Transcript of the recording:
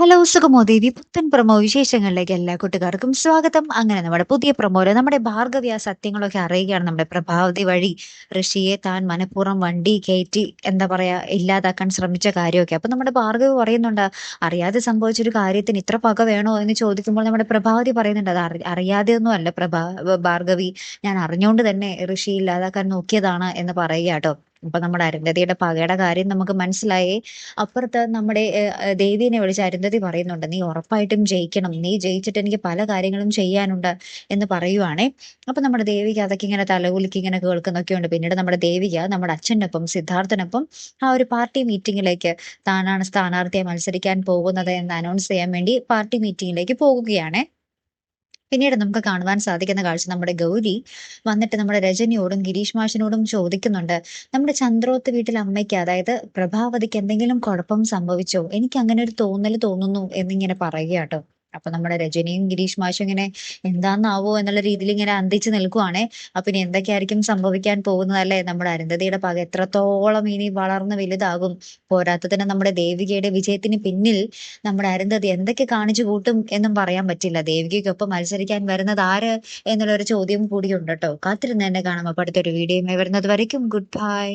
Hello സുഖമോ ദേവി പുത്തൻ promo വിശേഷങ്ങളിലേക്ക് എല്ലാ കൂട്ടുകാർക്കും സ്വാഗതം. അങ്ങനെ നമ്മുടെ പുതിയ പ്രമോയിൽ നമ്മുടെ ഭാർഗവ്യ സത്യങ്ങളൊക്കെ അറിയുകയാണ്. നമ്മുടെ പ്രഭാവതി വഴി ഋഷിയെ താൻ മനഃപൂർവം വണ്ടി കയറ്റി എന്താ പറയാ ഇല്ലാതാക്കാൻ ശ്രമിച്ച കാര്യമൊക്കെ. അപ്പൊ നമ്മുടെ ഭാർഗവി പറയുന്നുണ്ട് അറിയാതെ സംഭവിച്ചൊരു കാര്യത്തിന് ഇത്ര പക വേണോ? എന്ന് ചോദിക്കുമ്പോൾ നമ്മുടെ പ്രഭാവതി പറയുന്നുണ്ട് അത് അറി അറിയാതെ ഒന്നും അല്ല പ്രഭാ ഭാർഗവി. ഞാൻ അറിഞ്ഞുകൊണ്ട് തന്നെ ഋഷി ഇല്ലാതാക്കാൻ നോക്കിയതാണ് എന്ന് പറയുക കേട്ടോ. അപ്പൊ നമ്മുടെ അരുന്ധതിയുടെ പകയുടെ കാര്യം നമുക്ക് മനസ്സിലായി. അപ്പുറത്ത് നമ്മുടെ ദേവീനെ വിളിച്ച് അരുന്ധതി പറയുന്നുണ്ട് നീ ഉറപ്പായിട്ടും ജയിക്കണം. നീ ജയിച്ചിട്ട് എനിക്ക് പല കാര്യങ്ങളും ചെയ്യാനുണ്ട് എന്ന് പറയുവാണേ. അപ്പൊ നമ്മുടെ ദേവിക അതൊക്കെ ഇങ്ങനെ തലകുലിക്ക് ഇങ്ങനെ കേൾക്കുന്നൊക്കെ ഉണ്ട്. പിന്നീട് നമ്മുടെ ദേവിക നമ്മുടെ അച്ഛനൊപ്പം സിദ്ധാർത്ഥനൊപ്പം ആ ഒരു പാർട്ടി മീറ്റിംഗിലേക്ക് താനാണ് സ്ഥാനാർത്ഥിയെ മത്സരിക്കാൻ പോകുന്നത് എന്ന് അനൗൺസ് ചെയ്യാൻ വേണ്ടി പാർട്ടി മീറ്റിംഗിലേക്ക് പോകുകയാണ്. പിന്നീട് നമുക്ക് കാണുവാൻ സാധിക്കുന്ന കാഴ്ച നമ്മുടെ ഗൗരി വന്നിട്ട് നമ്മുടെ രജനിയോടും ഗിരീഷ് മാഷിനോടും ചോദിക്കുന്നുണ്ട്. നമ്മുടെ ചന്ദ്രോത്ത് വീട്ടിൽ അമ്മയ്ക്ക് അതായത് പ്രഭാവതിക്ക് എന്തെങ്കിലും കുഴപ്പം സംഭവിച്ചോ? എനിക്ക് അങ്ങനെ ഒരു തോന്നൽ തോന്നുന്നു എന്നിങ്ങനെ പറയുക കേട്ടോ. അപ്പൊ നമ്മുടെ രജനിയും ഗിരീഷ് മാഷും ഇങ്ങനെ എന്താന്നാവോ എന്നുള്ള രീതിയിൽ ഇങ്ങനെ അന്തിച്ച് നിൽക്കുവാണേ. അപ്പൊ ഇനി എന്തൊക്കെയായിരിക്കും സംഭവിക്കാൻ പോകുന്നതല്ലേ? നമ്മുടെ അരുന്ധതിയുടെ പക എത്രത്തോളം ഇനി വളർന്ന് വലുതാകും? പോരാത്തതിന് നമ്മുടെ ദേവികയുടെ വിജയത്തിന് പിന്നിൽ നമ്മുടെ അരുന്ധതി എന്തൊക്കെ കാണിച്ചു കൂട്ടും എന്നും പറയാൻ പറ്റില്ല. ദേവികയ്ക്കൊപ്പം മത്സരിക്കാൻ വരുന്നത് ആര് എന്നുള്ള ഒരു ചോദ്യം കൂടിയുണ്ട് കേട്ടോ. കാത്തിരുന്ന് തന്നെ കാണാം. അപ്പൊ അടുത്തൊരു വീഡിയോ വരുന്നത് വരയ്ക്കും. Good bye